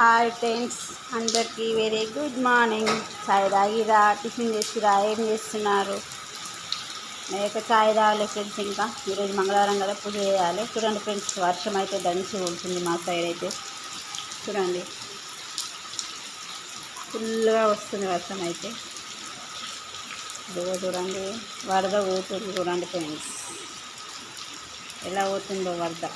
Hi friends అందరికీ very good morning చాయ్ తాగిరా టిఫిన్ చేసిరా ఏం చేస్తున్నారు? యొక్క చాయ్ తాగలే ఫ్రెండ్స్ ఇంకా. ఈరోజు మంగళవారం కదా పూజ చేయాలి. చూడండి ఫ్రెండ్స్ వర్షం అయితే దంచి ఉంటుంది మా సైడ్ అయితే. చూడండి. ఫుల్గా వస్తుంది వర్షం అయితే. ఇదిగో చూడండి వరద పోతుంది చూడండి ఫ్రెండ్స్ ఎలా పోతుందో వరద.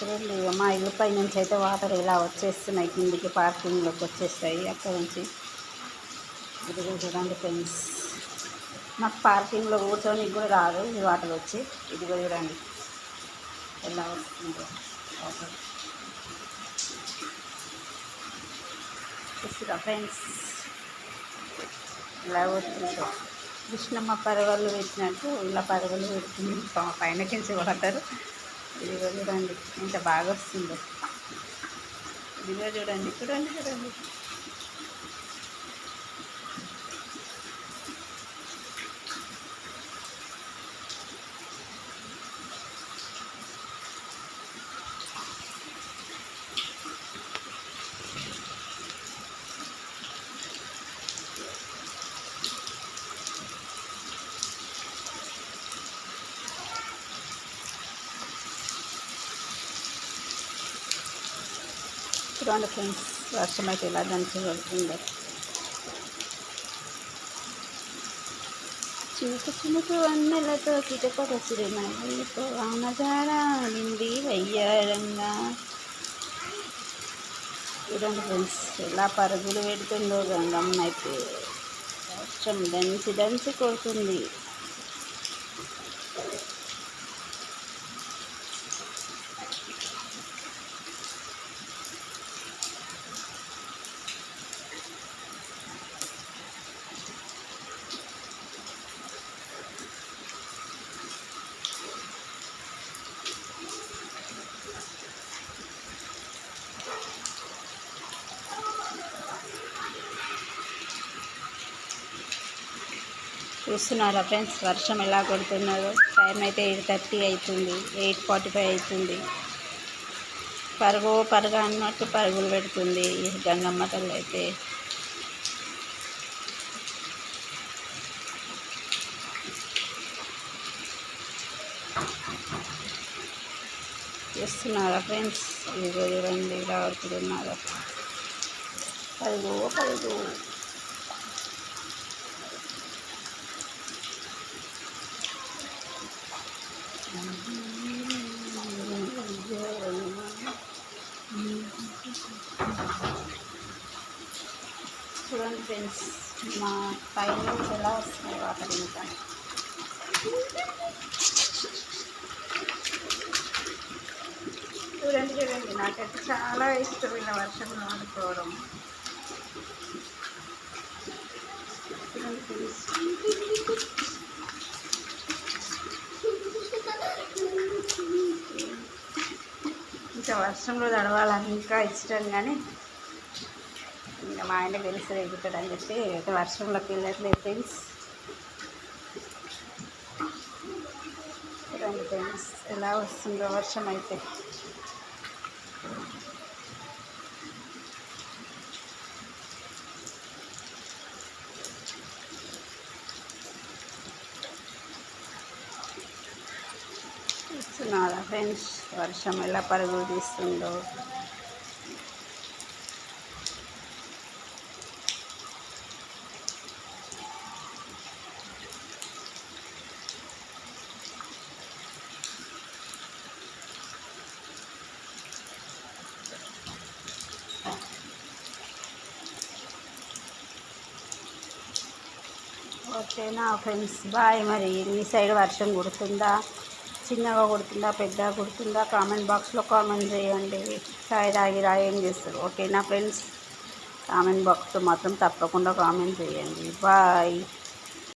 చూడండి మా ఇల్లు పై నుంచి అయితే వాటర్ ఇలా వచ్చేస్తున్నాయి. కిందికి పార్కింగ్లోకి వచ్చేస్తాయి. అక్కడ నుంచి ఇదిగో చూడండి ఫ్రెండ్స్. మాకు పార్కింగ్లో కూర్చొని కూడా రాదు. ఈ వాటర్ వచ్చి ఇదిగో చూడండి. ఎలా వస్తుందో. వాటర్. చూస్తురా ఫ్రెండ్స్? ఇలా వస్తుందో. కృష్ణమ్మ పరవలు పెట్టినట్టు ఇలా పరవలు పెడుతుంది పైన కించి వాటర్. ఇదిగో చూడండి ఎంత బాగా వస్తుందో. ఇదిగో చూడండి చూడండి చూడండి. చూడండి ఫ్రెండ్స్ వర్షం అయితే ఎలా దంచి పడుతుందో చినుకు చినుకు అన్నెలతో కిటపట సిరిమల్లతో వానజారాడింది వయ్యారంగా చూడండి ఫ్రెండ్స్ ఎలా పరుగులు పెడుతుందో గంగమ్మ అయితే. వర్షం దంచి దంచి కొడుతుంది. చూస్తున్నారా ఫ్రెండ్స్? వర్షం ఎలా కొడుతున్నదో టైం అయితే ఎయిట్ థర్టీ అవుతుంది ఎయిట్ ఫార్టీ ఫైవ్ అవుతుంది. పరుగు పరుగు అన్నట్టు పరుగులు పెడుతుంది గంగమ్మ తల్లి అయితే. చూస్తున్నారా ఫ్రెండ్స్? ఇదిగో చూడండి ఇలా పడుతున్నారు పరుగు పరుగు. చూడండి ఫ్రెండ్స్ మా పైన ఎలా వస్తున్నాయి వాటర్ ఇంకా చూడండి చూడండి నాకైతే చాలా ఇష్టమైన వర్షంలో ఆడుకోవడం వర్షంలో తడవాలని ఇంకా ఇష్టం కానీ ఇంకా మా ఆయన గెలిసి ఎగుతాడని అని చెప్పి అయితే వర్షంలోకి వెళ్ళట్లేదు ఫ్రెండ్స్. ఫ్రెండ్స్ ఎలా వస్తుందో వర్షం అయితే. చూస్తున్నారా ఫ్రెండ్స్? వర్షం ఎలా పరుగులు తీస్తుందో. ఓకేనా ఫ్రెండ్స్? బాయ్ మరి. మీ సైడ్ వర్షం కుడుతుందా చిన్నగా కుడుతుందా పెద్దగా కుడుతుందా కామెంట్ బాక్స్లో కామెంట్ చేయండి. చాయ్ తాగిరా ఏం చేస్తారు? ఓకేనా ఫ్రెండ్స్ కామెంట్ బాక్స్లో మాత్రం తప్పకుండా కామెంట్ చేయండి. బాయ్